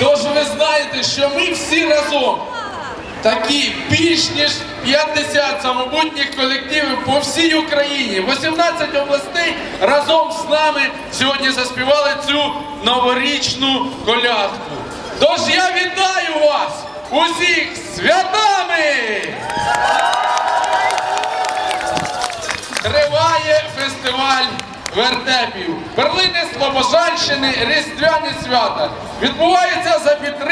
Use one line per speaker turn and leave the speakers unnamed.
Тож ви знаєте, що ми всі разом такі більш ніж 50 самобутніх колективів по всій Україні. 18 областей разом з нами сьогодні заспівали цю новорічну колядку. Тож я вітаю вас усіх святами! Триває фестиваль вертепів. Перлини Слобожанщини, Різдвяні свята. Відбувається за підтримки.